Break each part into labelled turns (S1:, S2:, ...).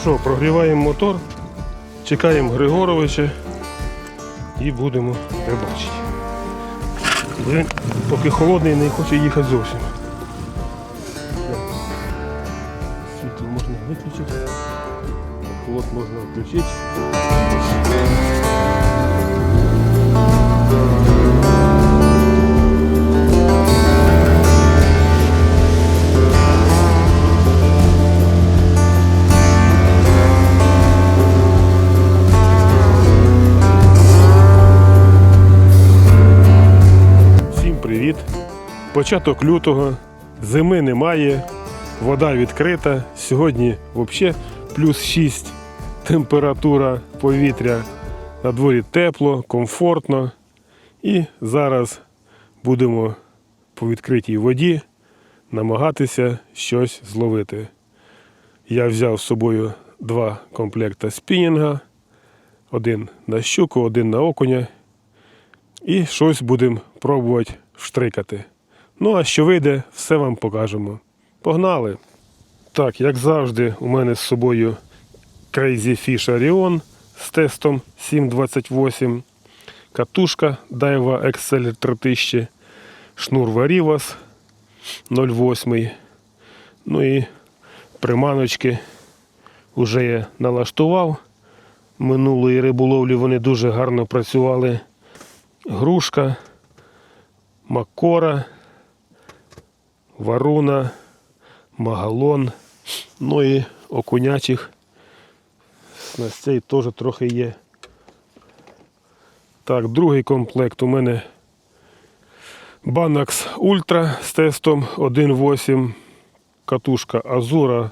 S1: що, прогріваємо мотор, чекаємо Григоровича і будемо рибачити. Він поки холодний не хоче їхати зовсім. Початок лютого, зими немає, вода відкрита. Сьогодні взагалі плюс 6 температура повітря. На дворі тепло, комфортно. І зараз будемо по відкритій воді намагатися щось зловити. Я взяв з собою два комплекти спінінга, один на щуку, один на окуня. І щось будемо пробувати штрикати. Ну, а що вийде, все вам покажемо. Погнали! Так, як завжди, у мене з собою Crazy Fish Orion з тестом 728, катушка Daiwa Exceller 3000, шнур Varivas 08. Ну і приманочки вже я налаштував. Минулої риболовлі вони дуже гарно працювали грушка, макора, варуна, магалон, ну і окунячих снастей теж трохи є. Так, другий комплект у мене Banax Ultra з тестом 1.8, катушка Азура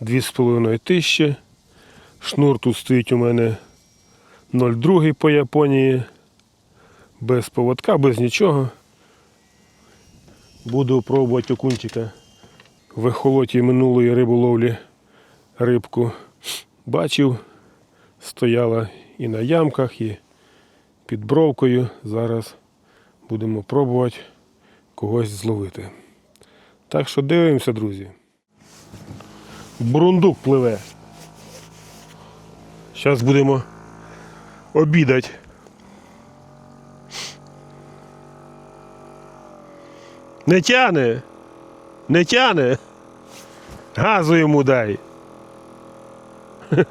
S1: 2500. Шнур тут стоїть у мене 0,2 по Японії без поводка, без нічого. Буду пробувати окунчика в ехолоті минулої риболовлі рибку. Бачив, стояла і на ямках, і під бровкою. Зараз будемо пробувати когось зловити. Так що дивимося, друзі. Бурундук пливе. Зараз будемо обідати. Не тяне. Не тяне. Газу йому дай.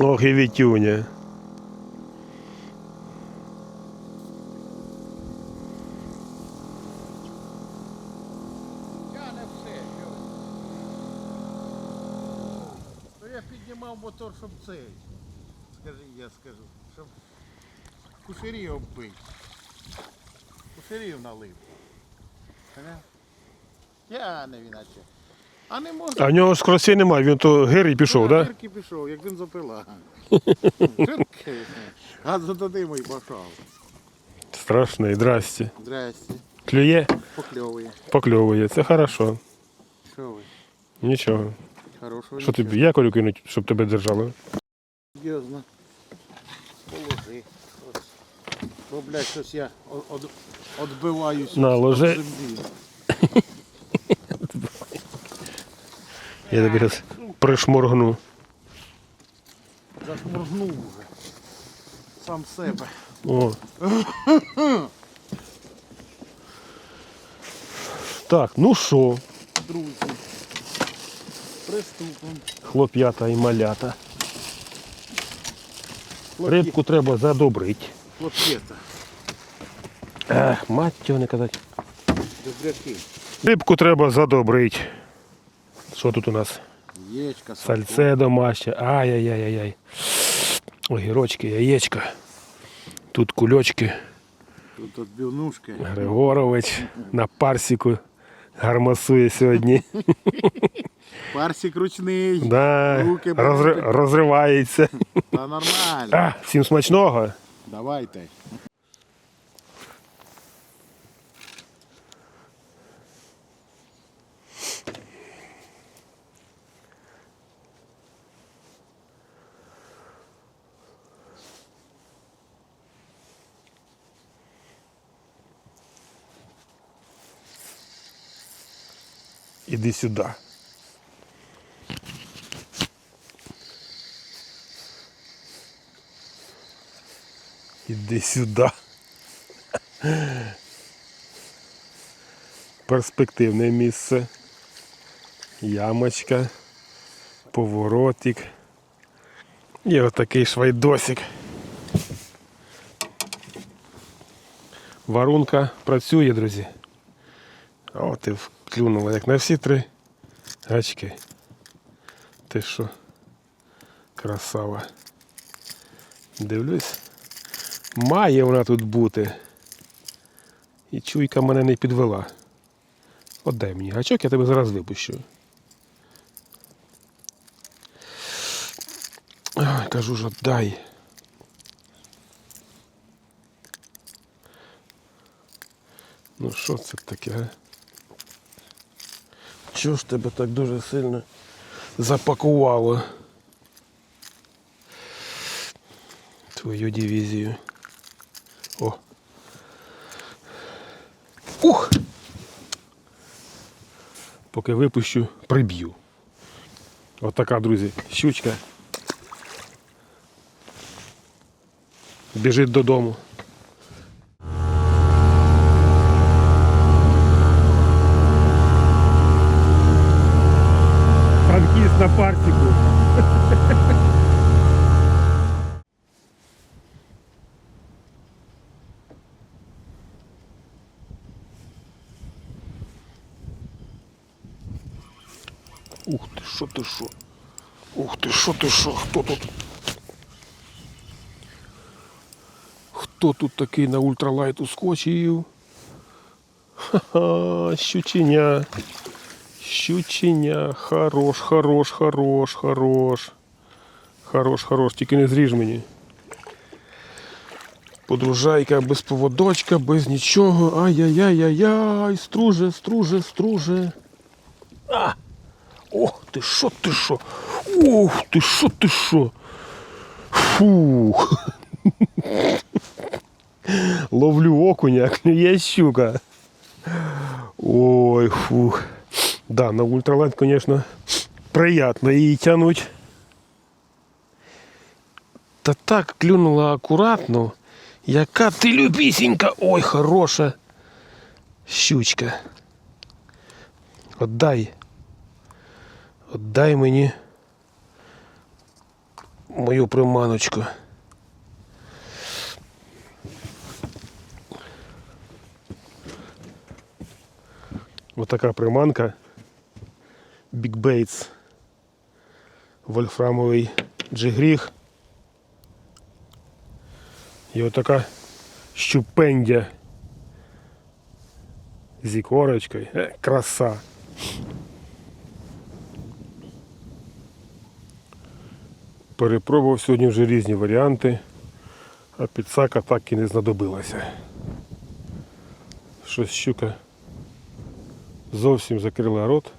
S1: Ох і Вітюня.
S2: Я піднімав мотор, щоб цей. Скажи, я скажу. Щоб кушарів оббити. Кушарів налив. Поняв? Я не іначе. А не можна.
S1: А в нього ж немає, він то гирий пішов, так? Да?
S2: Гірки пішов, як він запила. Газу туди мій пішов.
S1: Страшний, здрасте.
S2: Здрасте.
S1: Клює,
S2: Покльовує.
S1: покльовує. Це хорошо.
S2: Що ви?
S1: Нічого.
S2: Хорошого
S1: Що тобі, якорю кинуть, щоб тебе держали?
S2: Серйозно. Бо, блядь, щось я од- од-
S1: На, ложи. Я тобі зараз пришморгну.
S2: Зашморгнув вже. Сам себе.
S1: О. Так, ну що,
S2: Друзі. Приступимо.
S1: хлоп'ята і малята. Рибку треба задобрити.
S2: Хлоп'єта.
S1: Мать цього не казати.
S2: Добряки.
S1: Рибку треба задобрити. Що тут у нас?
S2: Яєчка.
S1: Сальце домашнє. Ай-яй-яй-яй. Огірочки, яєчка. Тут кульочки.
S2: Тут отбивнушки.
S1: Григорович на парсіку гармасує сьогодні.
S2: Парсик ручний.
S1: Да,
S2: Руки
S1: розри- розривається.
S2: Та нормально.
S1: А, всім смачного.
S2: Давайте.
S1: Іди сюда. Іди сюди. Перспективне місце. Ямочка, поворотик. І отакий швайдосик. Варунка працює, друзі. От і вклюнула, як на всі три гачки. Ти що? Красава. Дивлюсь. Має вона тут бути. І чуйка мене не підвела. Отдай мені гачок, я тебе зараз випущу. Кажу ж, отдай. Ну що це таке, а? Чого ж тебе так дуже сильно запакувало? Твою дивізію. Ух! Поки випущу, приб'ю. Отака, друзі, щучка. Біжить додому. Що ти що? Ух ти, що ти що? Хто тут? Хто тут такий на ультралайт ускочив? Ха-ха, щученя. Щученя. Хорош, хорош, хорош, хорош. Хорош, хорош, тільки не зріж мені. Подружайка без поводочка, без нічого. Ай-яй-яй-яй-яй, струже, струже, струже. А! Ох ти що ти що? Ох ти що ти що? Фух. Ловлю окуня, клює щука. Ой, фух. Да, на ультралайт, конечно, приятно її тянуть. Та так клюнула акуратно. Яка ти любісінька. Ой, хороша щучка. Отдай. Отдай мені мою приманочку. Отака приманка. Big Baits. Вольфрамовий джигріг. І отака щупендя з ікорочкою. Е, краса. Перепробував сьогодні вже різні варіанти, а підсака так і не знадобилася. Щось щука зовсім закрила рот.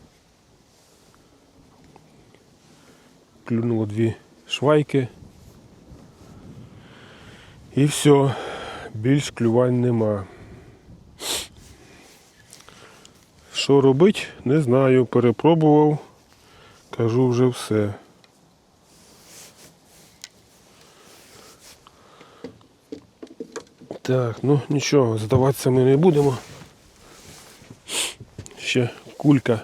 S1: Клюнуло дві швайки. І все, більш клювань нема. Що робить, не знаю. Перепробував, кажу вже все. Так, ну нічого, здаватися ми не будемо. Ще кулька.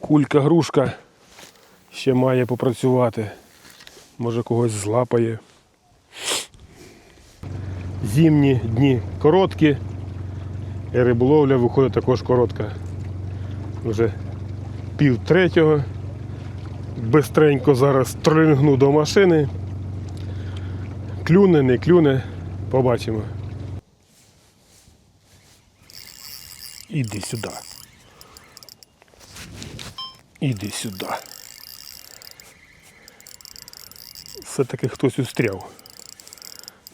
S1: Кулька грушка ще має попрацювати. Може когось злапає. Зимні дні короткі. І риболовля виходить також коротка. Вже пів третього. Бистренько зараз трингну до машини. Клюне, не клюне. Побачимо. Іди сюди. Іди сюди. Все-таки хтось устряв.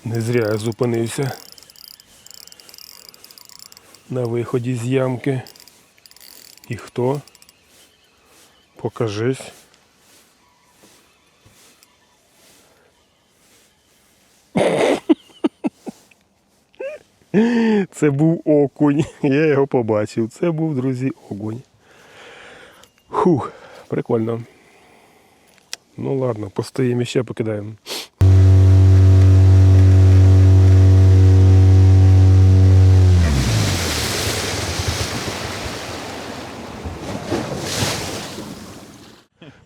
S1: Не зря я зупинився на виході з ямки. І хто? Покажись. Це був окунь. Я його побачив. Це був, друзі, окунь. Хух, прикольно. Ну ладно, постоїмо ще покидаємо.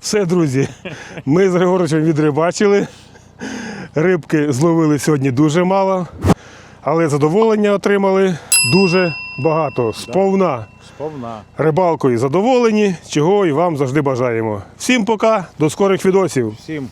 S1: Все, друзі, ми з Григоровичем відрибачили. Рибки зловили сьогодні дуже мало, але задоволення отримали дуже багато. Сповна.
S2: Сповна.
S1: Рибалкою задоволені, чого і вам завжди бажаємо. Всім пока, до скорих відосів.
S2: Всім